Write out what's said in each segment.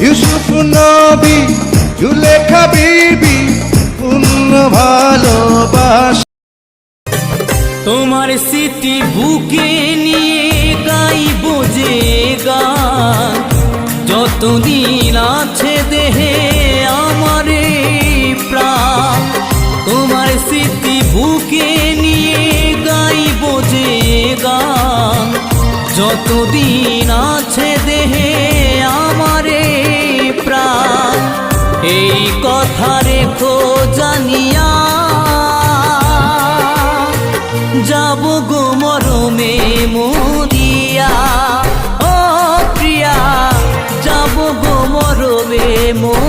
ইউসুফ নবী জুলেখা বিবি পূর্ণ ভালোবাসা। তোমার স্মৃতি বুকে নিয়ে গাইব যে গান। যতদিন আছে দেহে আমার প্রাণ। তোমার স্মৃতি বুকে নিয়ে গাইব যে গান। যতদিন আছে দেহে এই কথা রেখো জানিয়া। যাব গো মরমে মরিয়া ও প্রিয়া যাব গো মরমে মরিয়া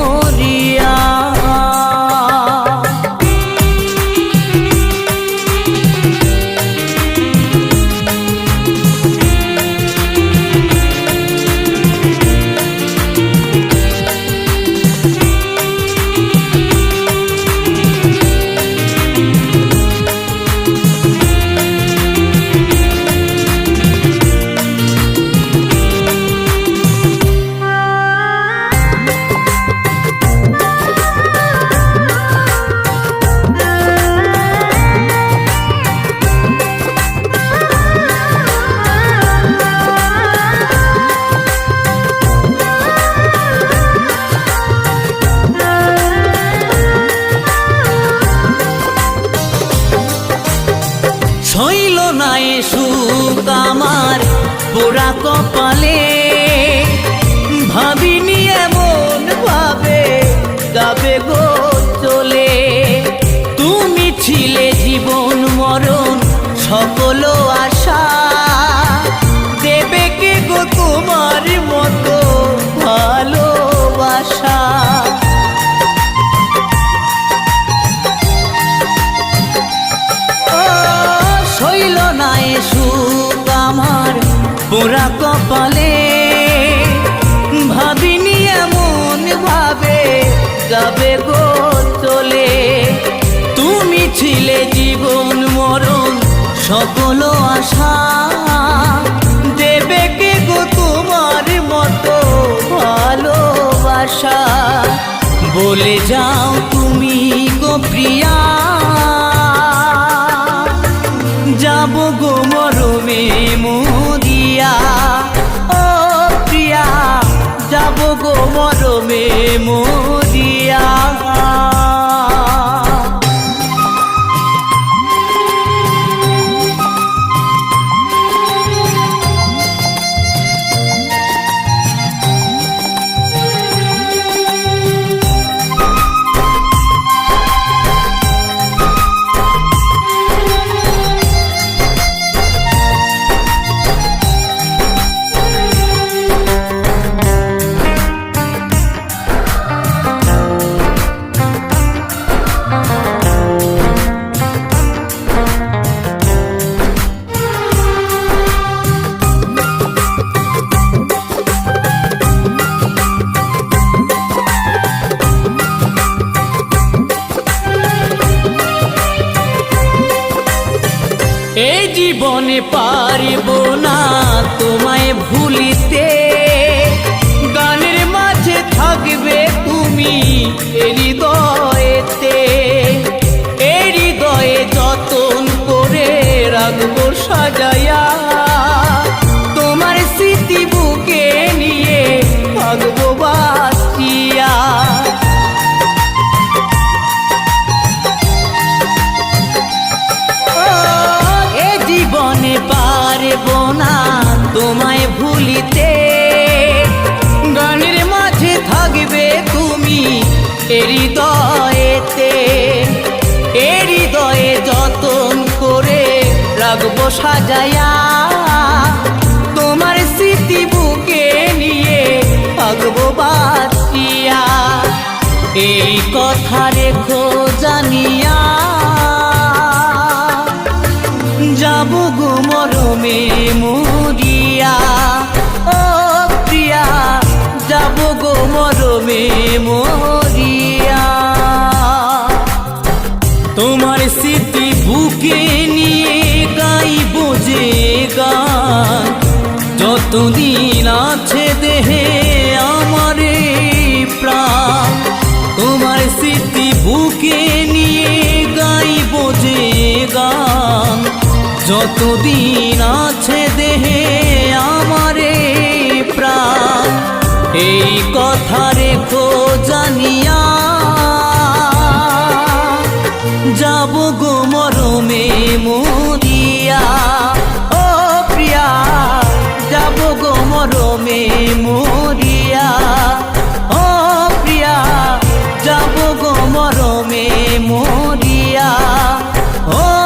নাই সুখ আমার পোড়া কপালে পোড়া কপালে ভাবিনি এমন ভাবে যাবে গো চলে। তুমি ছিলে জীবন মরণ, সকল আশা। দেবে কে গো তোমার মতো ভালোবাসা? বলে যাও তুমি গো প্রিয়া। যাব গো মরমে মরিয়া ও প্রিয়া যাব গো মরমে মরিয়া এই জীবনে পারিব না তোমায় ভুলিতে। গানের মাঝে থাকবে তুমি হৃদয়েতে। তোমায় ভুলিতে গানের মাঝে থাকবে তুমি হৃদয়েতে হৃদয়ে যতন করে রাখব সাজায়া। তোমার স্মৃতি বুকে নিয়ে থাকব বাঁচিয়া। এই কথা রেখো জানিয়া মরিয়া। তোমার স্মৃতি বুকে নিয়ে গাইব যে গান। যতদিন আছে দেহে আমার প্রাণ। তোমার স্মৃতি বুকে নিয়ে গাইব যে গান। যতদিন মরমে মরিয়া। ও প্রিয়া যাব গো মরমে মরিয়া। ও